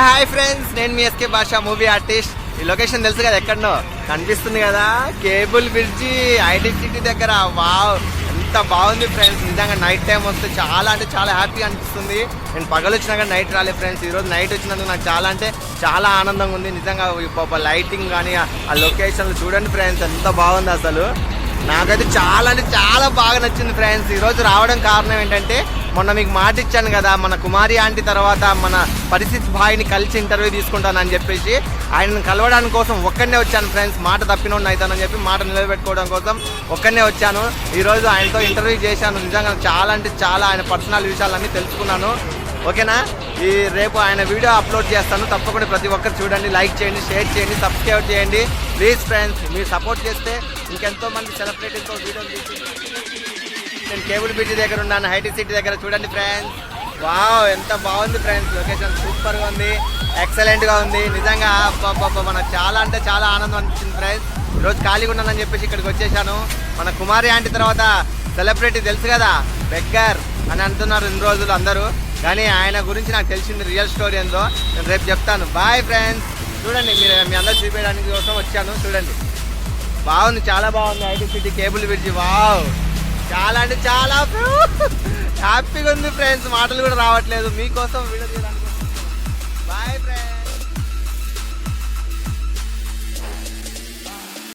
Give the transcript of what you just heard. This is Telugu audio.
హాయ్ ఫ్రెండ్స్ నేను మీ S K Bhasha movie artist. ఈ లొకేషన్ తెలుసు కదా ఎక్కడనో? కనిపిస్తుంది కదా కేబుల్ బ్రిడ్జి ఐటీ సిటీ దగ్గర. వావ్ ఎంత బాగుంది ఫ్రెండ్స్. నిజంగా నైట్ టైం వస్తే చాలా అంటే చాలా హ్యాపీ అనిపిస్తుంది. నేను పగలు వచ్చినా కానీ నైట్ రాలేదు ఫ్రెండ్స్ ఈరోజు నైట్ వచ్చినందుకు నాకు చాలా అంటే చాలా ఆనందంగా ఉంది. నిజంగా పాప లైటింగ్ కానీ ఆ- ఆ లొకేషన్లు చూడండి ఫ్రెండ్స్ ఎంత బాగుంది అసలు. నాకైతే చాలా అంటే చాలా బాగా నచ్చింది ఫ్రెండ్స్. ఈరోజు రావడం కారణం ఏంటంటే మొన్న మీకు మాట ఇచ్చాను కదా మన కుమారి ఆంటీ తర్వాత మన పరిస్థితి భాయిని కలిసి ఇంటర్వ్యూ తీసుకుంటానని చెప్పేసి ఆయనను కలవడానికి కోసం ఒక్కడనే వచ్చాను ఫ్రెండ్స్ మాట తప్పినోడిని అవుతానని చెప్పి మాట నిలబెట్టుకోవడం కోసం ఒక్కడనే వచ్చాను. ఈరోజు ఆయనతో ఇంటర్వ్యూ చేశాను. నిజంగా చాలా అంటే చాలా ఆయన పర్సనల్ విషయాలన్నీ తెలుసుకున్నాను. ఓకేనా? ఈ రేపు ఆయన వీడియో అప్లోడ్ చేస్తాను. తప్పకుండా ప్రతి ఒక్కరు చూడండి లైక్ చేయండి షేర్ చేయండి సబ్స్క్రైబ్ చేయండి. ప్లీజ్ ఫ్రెండ్స్ మీరు సపోర్ట్ చేస్తే ఇంకెంతో మంది సెలబ్రిటీతో వీడియోలు తీసుకుంటారు నేను కేబుల్ బ్రిడ్జ్ దగ్గర ఉన్నాను హైటీ సిటీ దగ్గర చూడండి ఫ్రెండ్స్ వావ్ ఎంత బాగుంది ఫ్రెండ్స్ లొకేషన్ సూపర్గా ఉంది. ఎక్సలెంట్గా ఉంది. నిజంగా అబ్బబ్బబ్బ, మనకు చాలా అంటే చాలా ఆనందం అనిపించింది ఫ్రెండ్స్ ఈరోజు ఖాళీగా ఉన్నానని చెప్పేసి ఇక్కడికి వచ్చేసాను. మన కుమారి ఆంటీ తర్వాత సెలబ్రిటీ తెలుసు కదా బెగ్గర్ అని అంటున్నారు ఇన్ని రోజులు అందరూ. కానీ ఆయన గురించి నాకు తెలిసింది రియల్ స్టోరీ ఏందో. నేను రేపు చెప్తాను. బాయ్ ఫ్రెండ్స్ చూడండి మీరు మీ అందరూ చూపించడానికి కోసం వచ్చాను. చూడండి. బాగుంది చాలా బాగుంది. IT city cable bridge. Wow చాలా అంటే చాలా హ్యాపీగా ఉంది ఫ్రెండ్స్. మాటలు కూడా రావట్లేదు. మీకోసం వీడియో తీయడానికి బాయ్ ఫ్రెండ్స్